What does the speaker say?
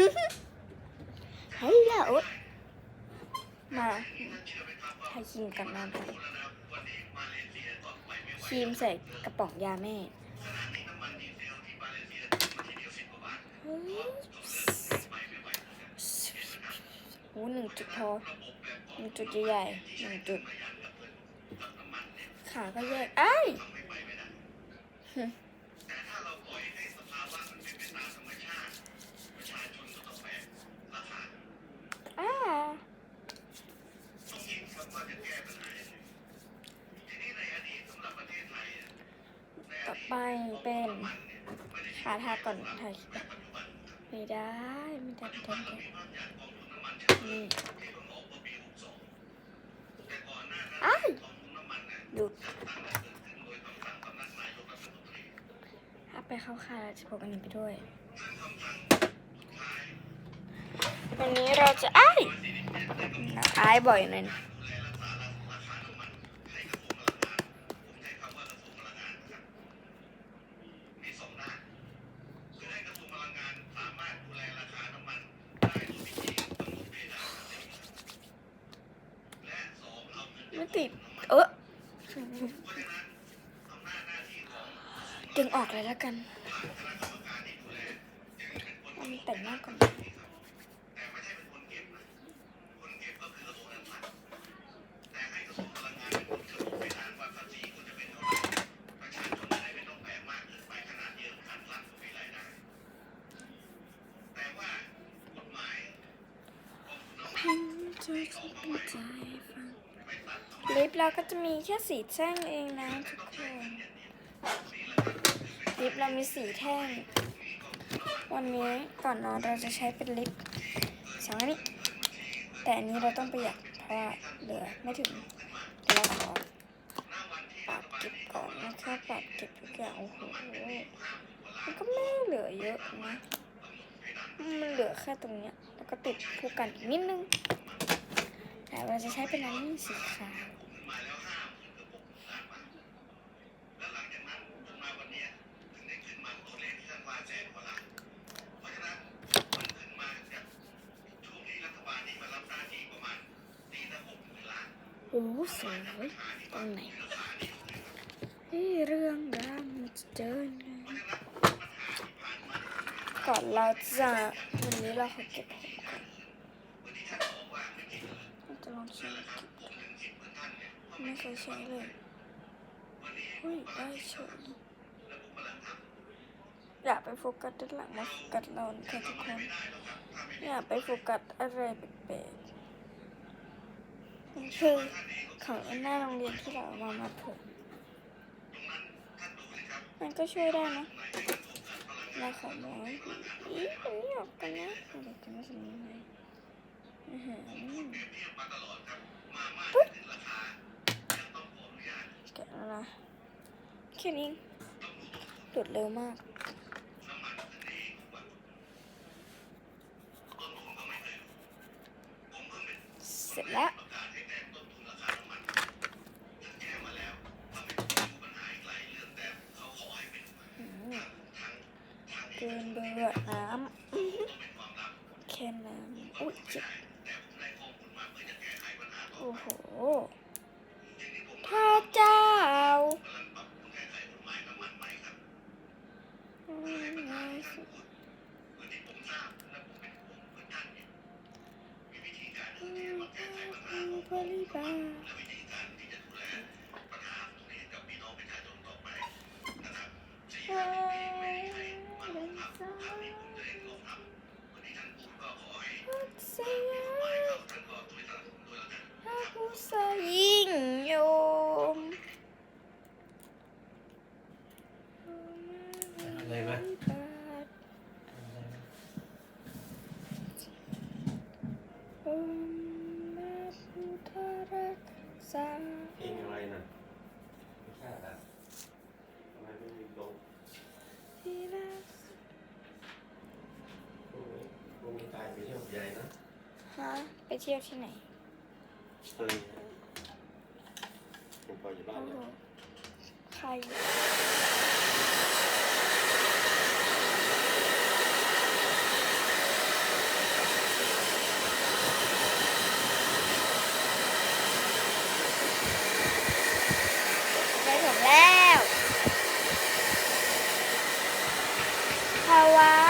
ฮัลโหลมาทาครีมกันนอนไปครีมใส่กระป๋องยาแม่โอ้หนึ่งจุดพอหนึ่งจุดใหญ่หนึ่งจุด ขาก็แยกไอ้าต่อ ไปเป็นขาทาก่อนถ่ายคลิปไม่ได้ไม่ได้ไม่ได้ไไดนี่อ้ายหยุดถ้าไปเข้าค่ายจะพกอันนี้ไปด้วย วันนี้เราจะไอ้ายเราอ้บ่อยหน่อยนะไม่ติด เออ ดึงออกเลยแล้วกันเอามันแต่งหน้าก่อนลิปเราก็จะมีแค่สีแท่งเองนะทุกคนลิปเรา มีสีแท่ง วันนี้ก่อนนอนเราจะใช้เป็นลิปสองอันนี้ แต่อันนี้เราต้องประหยัดเพราะว่าเหลือไม่ถึงเดี๋ยวเราขอปรับเก็บก่อนนะคะปรับเก็บทุกอย่างโอ้โหมันก็ไม่เหลือเยอะนะมันเหลือแค่ตรงเนี้ยแล้วก็ติดคู่กันอีกนิดนึงแต่เราจะใช้เป็นอันนี้สีขาว อ้สวยตรงไหนเฮ้ยเรื่องราวมันจะเจอไงก่อนเราจะวันนี้เราขอเก็บผมก่อนเราจะลองใช้ไม่เคยใช้เลยเฮ้ยได้เฉยอย่าไปโฟกัสด้านหลังมาโฟกัสเราค่ะทุกคนอย่าไปโฟกัสอะไรแปลก คือของหน้าโรงเรียนที่เราเอามามาผมมันก็ช่วยได้นะเราขอมองอีอันนี้ออกกันนะเดี๋ยวจะไม่สนิทไหมอือหือปุ๊บแกะแล้วนะแค่นี้หลุดเร็วมากเสร็จแล้ว อืมเกินเบื่อน้ำอื้อหือแค่น้ำ อุ้ยเจ็บโอ้โห เที่ยวที่ไหนเคยผมไปอยู่บ้านเลโหใครไปถึแล้วภาวะ